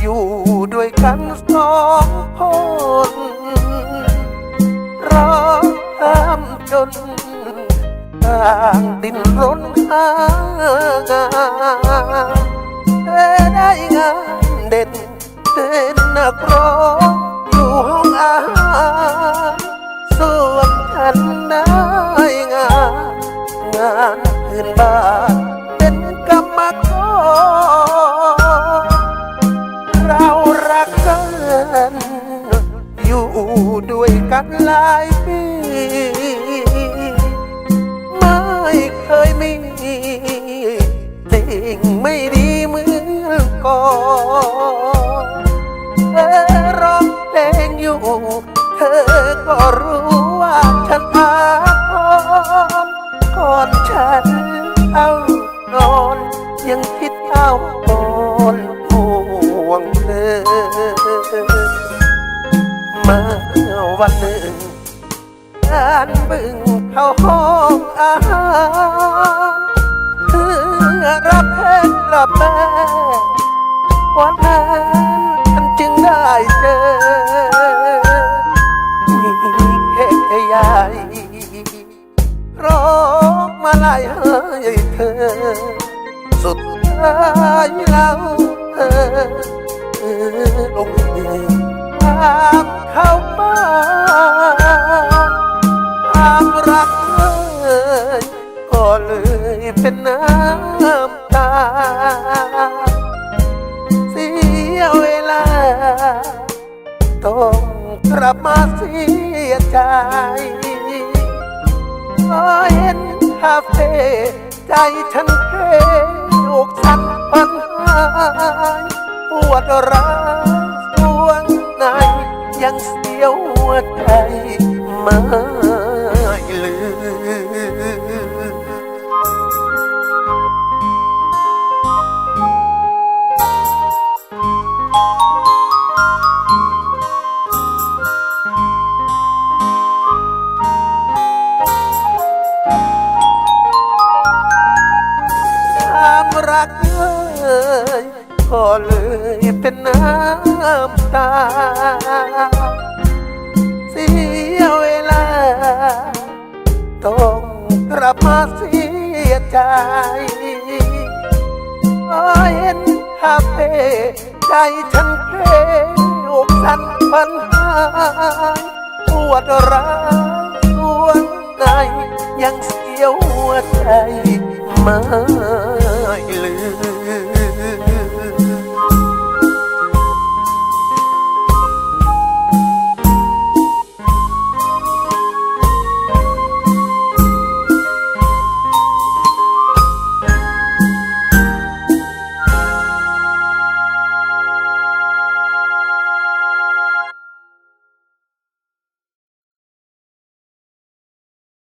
อยู่ด้วยกันสองคนร้องห้ามจนต่างดินรนหางานได้งานเด่นเป็นนักร้องอยู่ห้องอาหารส่วนฉันได้งานงานพื้นบ้าน ด้วยกันหลายปีไม่เคยมีสิ่งไม่ดีเหมือนก่อนเธอร้องเพลงอยู่ เธอก็รู้ว่าฉันอาภรณ์ก่อนฉันเอานอนยังคิดเอาอ่อน วันหนึ่งการบึงเข้าห้องอาหารเพื่อรับเพชรรับแม่วันนั้นฉันจึงได้เจอมีเค้กใหญ่ร้องมาไล่ให้เธอ สุดท้ายแล้วเธอลงเอามเข้าบ้านความรักเอ่ยก็เลยเป็นน้ำตา เสียเวลา ต้องกลับมาเสียใจพอเห็นคาเฟ่ใจฉันเพ หัวใจไม่ลืมความรักเอ่ยก็เลยเป็นน้ำตา ใจ พอเห็นคาเฟ่ใจฉันเพอกสันพันหายปวดร้าวสวงในยังเสียวหัวใจไม่ลืม